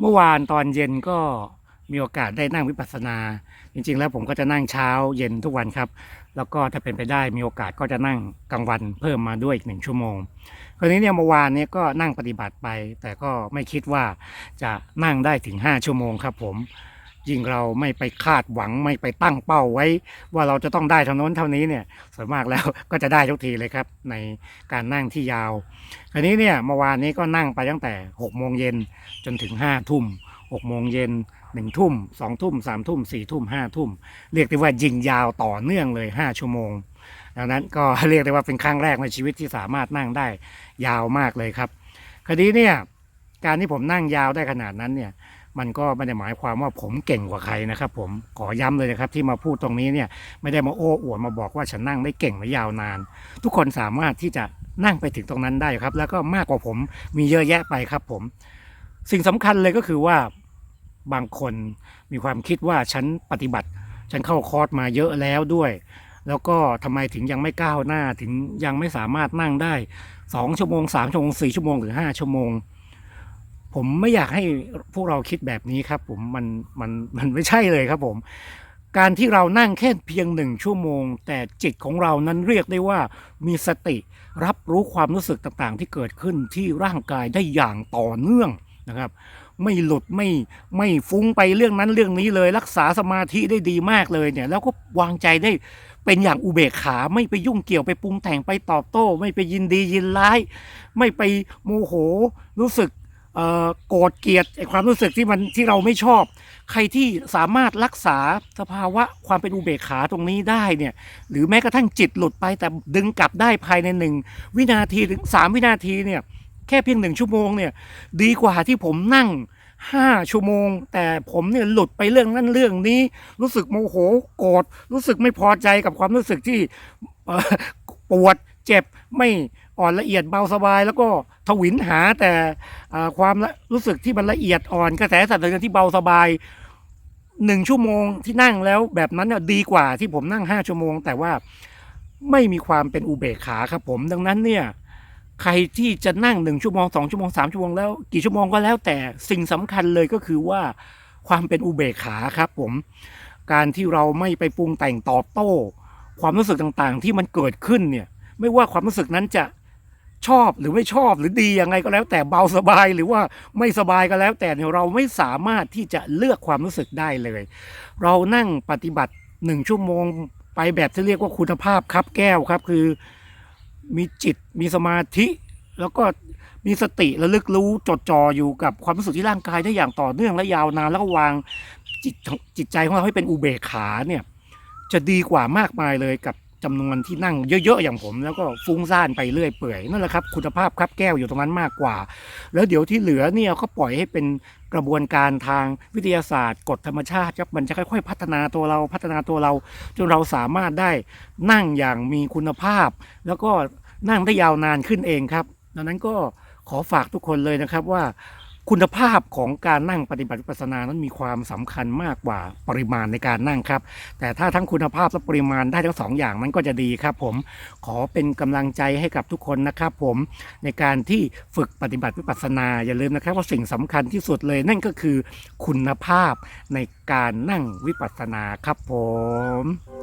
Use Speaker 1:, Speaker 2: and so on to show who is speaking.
Speaker 1: เมื่อวานตอนเย็นก็มีโอกาสได้นั่งวิปัสสนา จริงๆ แล้วผมก็จะนั่งเช้าเย็นทุกวันครับ แล้วก็ถ้าเป็นไปได้มีโอกาสก็จะนั่งกลางวันเพิ่มมาด้วยอีกหนึ่งชั่วโมงคราวนี้เนี่ยเมื่อวานเนี้ก็นั่งปฏิบัติไป แต่ก็ไม่คิดว่าจะนั่งได้ถึง 5 ชั่วโมงครับผม ยิ่งเราไม่ไปคาดหวังไม่ไปตั้งเป้าไว้ ว่าเราจะต้องได้เท่านั้นเท่านี้เนี่ยส่วนมากแล้วก็จะได้ทุกทีเลยครับ ในการนั่งที่ยาวคราวนี้เนี่ยเมื่อวานนี้ก็นั่งไปตั้งแต่6โมงเย็นจนถึง5ทุ่ม6โมงเย็น1ทุ่ม2ทุ่ม3ทุ่ม4ทุ่ม5ทุ่ม เรียกได้ว่ายิงยาวต่อเนื่องเลย 5 ชั่วโมงดังนั้นก็เรียกได้ว่าเป็นครั้งแรกในชีวิตที่สามารถนั่งได้ยาวมากเลยครับคราวนี้เนี่ยการที่ผมนั่งยาวได้ขนาดนั้นเนี่ย มันก็ไม่ได้หมายความว่าผมเก่งกว่าใครนะครับ ผมขอย้ำเลยนะครับที่มาพูดตรงนี้เนี่ยไม่ได้มาโอ้อวดมาบอกว่าฉันนั่งได้เก่งและยาวนาน ทุกคนสามารถที่จะนั่งไปถึงตรงนั้นได้ครับ แล้วก็มากกว่าผมมีเยอะแยะไปครับ ผม สิ่งสำคัญเลยก็คือว่าบางคนมีความคิดว่าฉันปฏิบัติ ฉันเข้าคอร์สมาเยอะแล้วด้วย แล้วก็ทำไมถึงยังไม่ก้าวหน้าถึงยังไม่สามารถนั่งได้สองชั่วโมงสามชั่วโมงสี่ชั่วโมงหรือห้าชั่วโมง ผมไม่อยากให้พวกเราคิดแบบนี้ครับ ผมมันมันมันไม่ใช่เลยครับผม การที่เรานั่งแค่เพียงหนึ่งชั่วโมง แต่จิตของเรานั้นเรียกได้ว่ามีสติรับรู้ความรู้สึกต่างๆ ที่เกิดขึ้นที่ร่างกายได้อย่างต่อเนื่องนะครับไม่หลุดไม่ไม่ฟุ้งไปเรื่องนั้นเรื่องนี้เลย รักษาสมาธิได้ดีมากเลยเนี่ย แล้วก็วางใจได้เป็นอย่างอุเบกขาไม่ไปยุ่งเกี่ยวไปปรุงแต่งไปตอบโต้ ไม่ไปยินดียินร้าย ไม่ไปโมโหรู้สึก โกรธเกลียดไอ้ความรู้สึกที่มันที่เราไม่ชอบ ใครที่สามารถรักษาสภาวะความเป็นอุเบกขาตรงนี้ได้เนี่ยหรือแม้กระทั่งจิตหลุดไปแต่ดึงกลับได้ภายในหนึ่งวินาทีถึงสามวินาทีเนี่ยแค่เพียงหนึ่งชั่วโมงเนี่ยดีกว่าที่ผมนั่งห้าชั่วโมง แต่ผมเนี่ยหลุดไปเรื่องนั้นเรื่องนี้ รู้สึกโมโหโกรธรู้สึกไม่พอใจกับความรู้สึกที่ปวดเจ็บไม่ อ่อนละเอียดเบาสบาย แล้วก็ทวินหาแต่ความรู้สึกที่มันละเอียดอ่อนกระแสสัตว์เดินที่เบาสบายหนึ่งชั่วโมงที่นั่งแล้วแบบนั้นเนี่ยดีกว่าที่ผมนั่งห้าชั่วโมง แต่ว่าไม่มีความเป็นอุเบกขาครับผม ดังนั้นเนี่ย ใครที่จะนั่งหนึ่งชั่วโมงสองชั่วโมงสามชั่วโมงแล้วกี่ชั่วโมงก็แล้วแต่สิ่งสำคัญเลยก็คือว่าความเป็นอุเบกขาครับผม การที่เราไม่ไปปรุงแต่งตอบโต้ ความรู้สึกต่างๆ ที่มันเกิดขึ้นเนี่ย ไม่ว่าความรู้สึกนั้นจะ ชอบหรือไม่ชอบหรือดียังไงก็แล้ว แต่เบาสบายหรือว่าไม่สบายก็แล้ว แต่เราไม่สามารถที่จะเลือกความรู้สึกได้เลย เรานั่งปฏิบัติหนึ่งชั่วโมงไปแบบที่เรียกว่าคุณภาพครับแก้วครับคือมีจิตมีสมาธิ แล้วก็มีสติระลึกรู้จดจ่ออยู่กับความรู้สึกที่ร่างกายได้อย่างต่อเนื่องและยาวนานแล้วก็วางจิตจิตใจของเราให้เป็นอุเบกขาเนี่ยจะดีกว่ามากมายเลยกับ จำนวนที่นั่งเยอะๆอย่างผม แล้วก็ฟุ้งซ่านไปเรื่อยเปื่อยนั่นแหละครับคุณภาพครับแก้วอยู่ตรงนั้นมากกว่า แล้วเดี๋ยวที่เหลือเนี่ยก็ปล่อยให้เป็นกระบวนการทางวิทยาศาสตร์กฎธรรมชาติครับมันจะค่อยๆ พัฒนาตัวเราพัฒนาตัวเรา จนเราสามารถได้นั่งอย่างมีคุณภาพ แล้วก็นั่งได้ยาวนานขึ้นเองครับ ดังนั้นก็ขอฝากทุกคนเลยนะครับว่า คุณภาพของการนั่งปฏิบัติวิปัสสนานั้นมีความสำคัญมากกว่าปริมาณในการนั่งครับ แต่ถ้าทั้งคุณภาพและปริมาณได้ทั้งสองอย่างนั้นก็จะดีครับ ผมขอเป็นกำลังใจให้กับทุกคนนะครับ ผมในการที่ฝึกปฏิบัติวิปัสสนาอย่าลืมนะครับ ว่าสิ่งสำคัญที่สุดเลยนั่นก็คือคุณภาพในการนั่งวิปัสสนาครับผม